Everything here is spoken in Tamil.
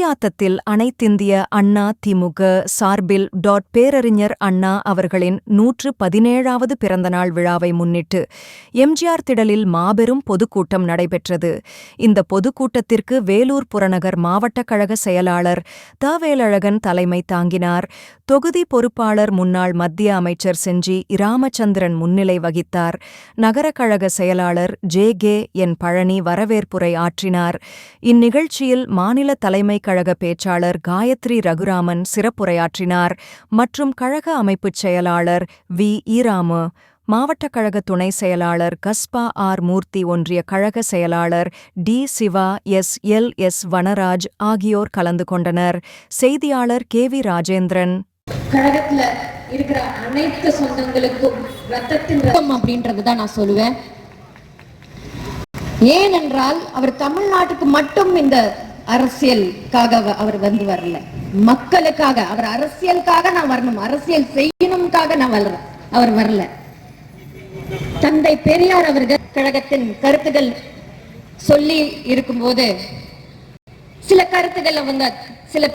குடியாத்தத்தில் அனைத்திந்திய அண்ணா திமுக சார்பில் டாட் பேரறிஞர் அண்ணா அவர்களின் நூற்று பதினேழாவது பிறந்தநாள் விழாவை முன்னிட்டு எம்ஜிஆர் திடலில் மாபெரும் பொதுக்கூட்டம் நடைபெற்றது. இந்த பொதுக்கூட்டத்திற்கு வேலூர் புறநகர் மாவட்ட கழக செயலாளர் த வேலழகன் தலைமை தாங்கினார். தொகுதி பொறுப்பாளர் முன்னாள் மத்திய அமைச்சர் செஞ்சி இராமச்சந்திரன் முன்னிலை வகித்தார். நகர கழக செயலாளர் ஜே கே என் பழனி வரவேற்புரை ஆற்றினார். இந்நிகழ்ச்சியில் மாநில தலைமை கழக பேச்சாளர் காயத்ரி ரகுராமன் சிறப்புரையாற்றினார் மற்றும் கழக அமைப்புச் செயலாளர் வி. ஈராமு மாவட்ட கழக துணை செயலாளர் கஸ்பா ஆர். மூர்த்தி ஒன்றிய கழக செயலாளர் D. Siva S. L. S. Vanaraj ஆகியோர் கலந்து கொண்டனர். செய்தியாளர் கே. வி. ராஜேந்திரன். கழகத்துல இருக்கிற அனைத்து சொந்தங்களுக்கும் ரத்தத்தின் ரத்தம் அப்படின்றது தான் நான் சொல்லுவேன். ஏனென்றால் அவர் தமிழ்நாட்டுக்கு மட்டும் இந்த அரசியலுக்காக அவர் வந்து வரல. மக்களுக்காக அவர் அரசியலுக்காக நான் வரணும். அரசியல் செய்யணும்காக நான் வரல அவர் வரல. தந்தை பெரியார் அவர்கள் கழகத்தின் கருத்துகள் சொல்லி இருக்கும்போது சில கருத்துக்களை அவங்க